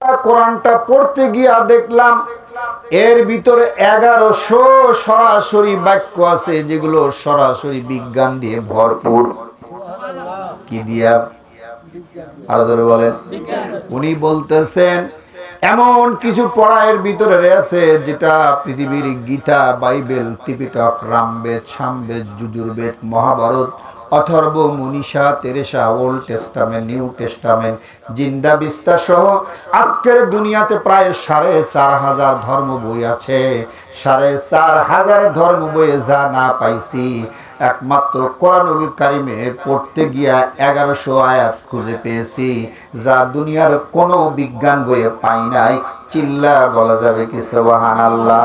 কোরআনটা পড়তে গিয়া দেখলাম, এর ভিতরে এগারোশো সরাসরি বাক্য আছে, যেগুলো সরাসরি বিজ্ঞান দিয়ে ভরপুর। কি দিয়া? জোরে বলেন। উনি বলতেছেন, এমন কিছু পড়ায়ের ভিতরে রয়েছে, যেটা পৃথিবীর গীতা, বাইবেল, ত্রিপিটক, রামবেদ, সামবেদ, যুজুর্বেদ, মহাভারত অথর্ব মনীষা Teresa old testament, new testament, Zend Avesta সহ আজকের দুনিয়াতে প্রায় সাড়ে চার হাজার ধর্ম বই আছে। সাড়ে চার হাজার ধর্ম বইয়ে যা না পাইছি, একমাত্র কোরআনুল কারিমে পড়তে গিয়া এগারোশো আয়াত খুঁজে পেয়েছি, যা দুনিয়ার কোনো বিজ্ঞান বইয়ে পাই নাই। চিল্লা বলা যাবে কি সোবাহান আল্লাহ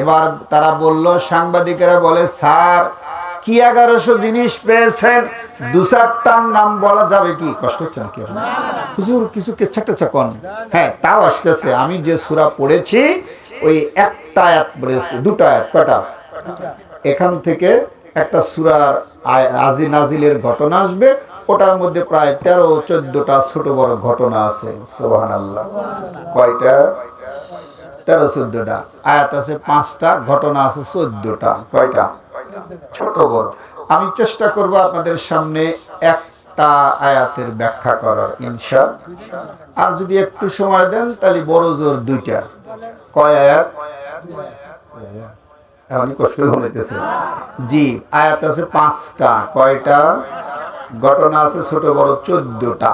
এবার তারা বলল, সাংবাদিকেরা বলে, স্যার কি এগারোশো জিনিস পেয়েছেন। দু চারটার নাম বলা যাবে কি? কষ্ট হচ্ছে নাকি? হুজুর, কিছু কেচ্ছা টেচ্ছা কন। হ্যাঁ তাও আসতেছে। আমি যে সুরা পড়েছি, ওই একটা আয়াত পড়েছি। দুটা আয়াত কটা এখান থেকে একটা সুরার আজি নাজিলের ঘটনা আসবে। ওটার মধ্যে প্রায় তেরো, চোদ্দটা ছোট বড় ঘটনা আছে। সোহান আল্লাহ কয়টা? তেরো, চোদ্দটা। আয়াত আছে পাঁচটা, ঘটনা আছে চোদ্দটা। কয়টা? ছোট বড়। আমি চেষ্টা করব আপনাদের সামনে একটা আয়াতের ব্যাখ্যা করার ইনশা আর যদি একটু সময় দেন, তাহলে বড় জোর দুইটা। কয় আয়াত? কষ্ট হইতেছে। জি, আয়াত আছে পাঁচটা। কয়টা? ঘটনা আছে ছোট বড় চোদ্দটা।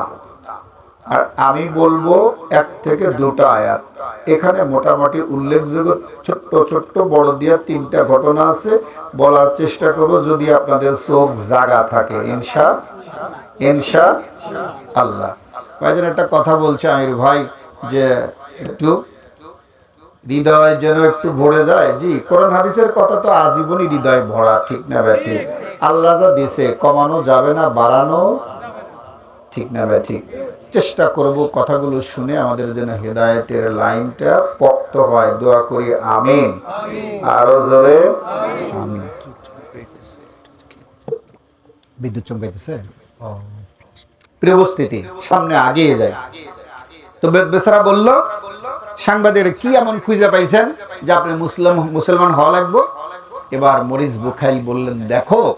আর আমি বলব এক থেকে দুটো আয়াত। এখানে মোটামুটি উল্লেখযোগ্য ছোট্ট ছোট্ট বড় দিয়া তিনটা ঘটনা আছে। বলার চেষ্টা করব যদি আপনাদের চোখ জাগা থাকে। ইনশা ইনশা আল্লাহ। ভাইজান, একটা কথা বলছে আমির ভাই, যে একটু হৃদয় যেন একটু ভরে যায়। জি, কোরআন হাদিসের কথা তো আজীবনই হৃদয় ভরা, ঠিক না ব্যাঠি আল্লাহ যা দিছে, কমানো যাবে না, বাড়ানো ঠিক না ব্যাঠি চেষ্টা করব কথাগুলো শুনে আমাদের যেন হেদায়েতের লাইনটা পক্ত হয়। দোয়া করি আমিন। আরও জোরে আমিন। বিদ্যুৎ চমকাইতেছে? প্রিয় উপস্থিতি সামনে আগিয়ে যায়। তো বে- বেচারা বলল সাংবাদিকের কি এমন খুঁজে পাইছেন যে আপনি মুসলিম মুসলমান হওয়া লাগবো? এবার মরিস বুখাইল বললেন দেখো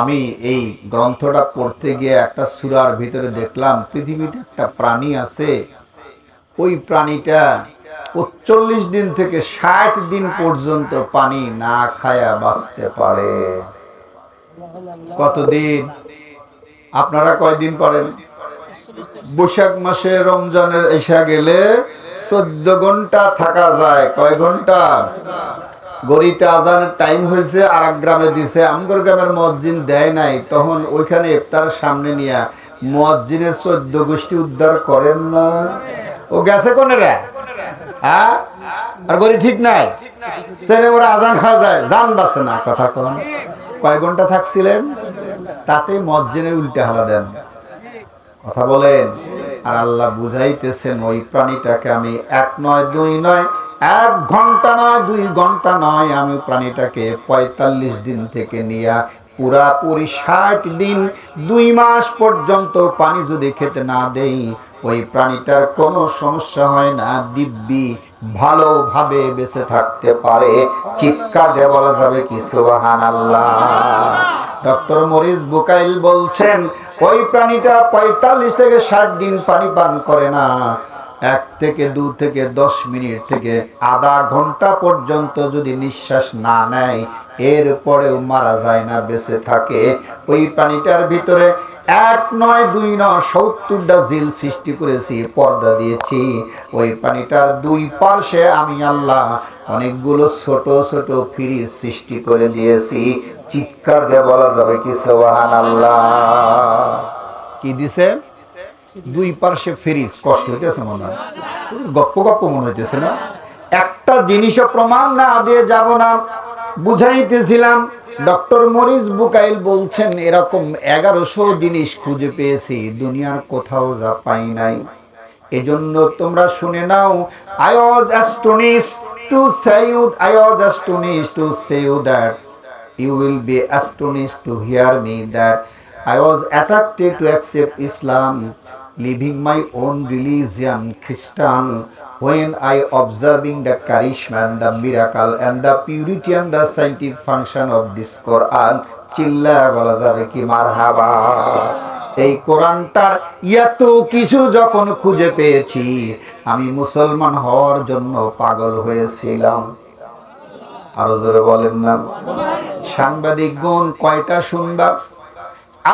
আমি এই গ্রন্থটা পড়তে গিয়ে একটা সুরার ভিতরে দেখলাম, পৃথিবীতে একটা প্রাণী আছে। ওই প্রাণীটা চল্লিশ দিন থেকে ষাট দিন পর্যন্ত পানি না খায়া বাঁচতে পারে। কতদিন? আপনারা কয়দিন পারেন? বৈশাখ মাসে রমজানের এসা গেলে চোদ্দ ঘণ্টা থাকা যায়। কয় ঘণ্টা? গড়িতে আজানের টাইম হয়েছে আর এক গ্রামে দিছে। আমগর গ্রামের মসজিদ দেয় নাই। তখন ওইখানে ইফতার সামনে নিয়ে মসজিদের চোদ্দ গোষ্ঠী উদ্ধার করেন না। ও গেছে কোনে রে? হ্যাঁ আর গড়ি ঠিক নাই? ছেলে ওরা আজান খাওয়া যায়, জান বাসে না, কথা কন। কয় ঘণ্টা থাকছিলেন? তাতে মসজিদের উল্টে হালা দেন। কথা বলেন। আর আল্লাহ বুঝাইতেছেন, ওই প্রাণীটাকে আমি এক নয়, দুই নয়, এক ঘণ্টা নয়, দুই ঘণ্টা নয়, আমি প্রাণীটাকে পঁয়তাল্লিশ দিন থেকে নিয়ে পুরাপুরি ষাট দিন, দুই মাস পর্যন্ত পানি যদি খেতে না দেই, ওই প্রাণীটার কোনো সমস্যা হয় না, দিব্যি ভালোভাবে বেঁচে থাকতে পারে। চিৎকার দিয়ে বলা যাবে কি সুবাহান আল্লাহ ডক্টর মরিস বুকাইল বলছেন ওই প্রাণীটা পঁয়তাল্লিশ থেকে ষাট দিন পানি পান করে না। এক থেকে দু থেকে দশ মিনিট থেকে আধা ঘণ্টা পর্যন্ত যদি নিঃশ্বাস না নেয়, এরপরেও মারা যায় না, বেঁচে থাকে। ওই পানিটার ভিতরে এক নয় দুই নয় সত্তরটা জিল সৃষ্টি করেছি, পর্দা দিয়েছি। ওই পানিটার দুই পার্শ্বে আমি আল্লাহ অনেকগুলো ছোট ছোট ফ্রিজ সৃষ্টি করে দিয়েছি। চিৎকার দিয়ে বলা যাবে কি সোহান আল্লাহ কি দিছে? দুই পার্শ্বে ফ্রিজ কষ্ট হইতেছে মনে হয়। গপ্প গপ্প মনে হইতেছে না। একটা জিনিসও প্রমাণ না দিয়ে যাব না। বুঝাইতেছিলাম, ডক্টর মরিস বুকাইল বলছেন, এরকম এগারোশো জিনিস খুঁজে পেয়েছি, দুনিয়ার কোথাও যা পাই নাই। এজন্য তোমরা শুনে নাও I was astonish to say you I was astonish to say you that. you will be astonished to hear me that I was attracted to accept Islam living my own religion Christian when I observing the charisma the miracle and the purity and the scientific function of this Quran, চিল্লা বলা যাবে কি মারহাবা? এই কোরআনটার এত কিছু যখন খুঁজে পেয়েছি, আমি মুসলমান হওয়ার জন্য পাগল হয়েছিলাম। আরও জোরে বলেন না। সাংবাদিক গুণ কয়টা শুনবা?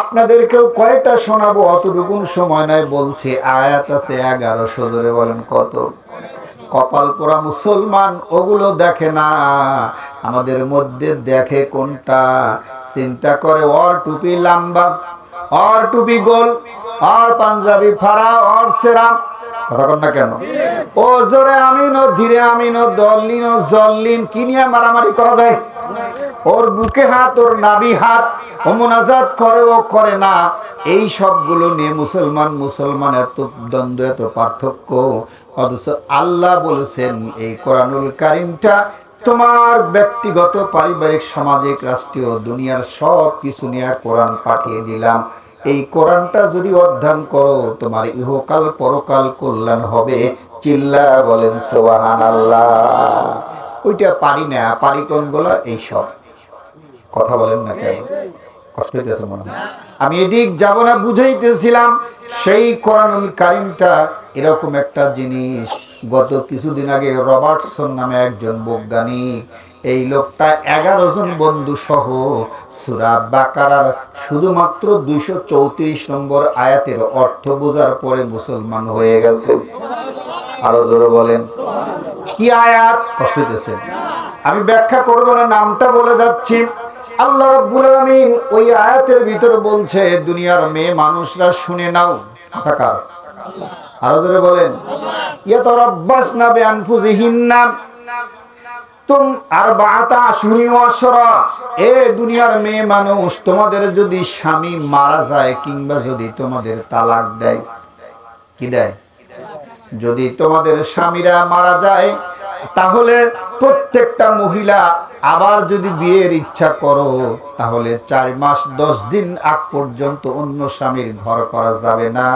আপনাদেরকেও কয়টা শোনাবো? অতটুকুন সময় নয় বলছি। আয়াত আছে এগারোশো জোরে বলেন কত? কপাল পোড়া মুসলমান, ওগুলো দেখে না। আমাদের মধ্যে দেখে কোনটা? চিন্তা করে, অর টুপি লাম্বা, অর টুপি গোল আর পাঞ্জাবি ফারা অর সেরা। কথা কন না কেন? ও জোরে আমিন, ও ধীরে আমিন, ও দল্লিন, ও জল্লিন, কি নিয়ে মারামারি করা যায়? ওর বুকে হাত, ওর নাবি হাত, ও মোনাজাত করে ও করে না। এই সবগুলো নিয়ে মুসলমান মুসলমান এত দ্বন্দ্ব, এত পার্থক্য। অথচ আল্লাহ বলেছেন, এই কোরআনুল কারিমটা তোমার ব্যক্তিগত, পারিবারিক, সামাজিক, রাষ্ট্রীয়, দুনিয়ার সব কিছু নিয়ে কোরআন পাঠিয়ে দিলাম। এই কোরআনটা যদি অধ্যয়ন করো, তোমার ইহকাল, পরকাল কল্যাণ হবে। চিল্লা বলেন সোহান আল্লাহ ওইটা পারি না, পারি কোনগুলো? এইসব কথা বলেন না কেন? কষ্ট হইতেছে মনে হয়। আমি এদিক যাব না, বুঝাইতেছিলাম সেই কোরআনুল কারিমটা এরকম একটা জিনিস। গত কিছুদিন আগে রবার্টসন নামে একজন বৈজ্ঞানিক, এই লোকটা এগারো জন বন্ধু সহ সুরা বাকারার শুধুমাত্র দুইশো চৌত্রিশ নম্বর আয়াতের অর্থ বোঝার পরে মুসলমান হয়ে গেছে। আরও জোরে বলেন। কি আয়াত? কষ্ট হইতেছে। আমি ব্যাখ্যা করব না, নামটা বলে যাচ্ছি। আল্লাহ রাব্বুল আলামিন ওই আয়াতের ভিতরে বলছে, দুনিয়ার মেয়ে মানুষরা শুনে নাও কথাকার আরও জোরে বলেন, ইয়াতারাব্বাসনা বিআনফুসিহিন্না তুম আর বাতা শুনি অসরা এ দুনিয়ার মেয়ে মানুষ, তোমাদের যদি স্বামী মারা যায় কিংবা যদি তোমাদের তালাক দেয়, কি দেয়? যদি তোমাদের স্বামীরা মারা যায় তাহলে প্রত্যেকটা মহিলা আবার যদি বিয়ের ইচ্ছা করো, তাহলে চার মাস দশ দিন আগ পর্যন্ত অন্য স্বামীর ঘর করা যাবে না।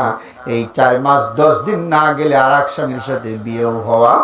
এই চার মাস দশ দিন না গেলে আর এক স্বামীর সাথে বিয়েও হওয়া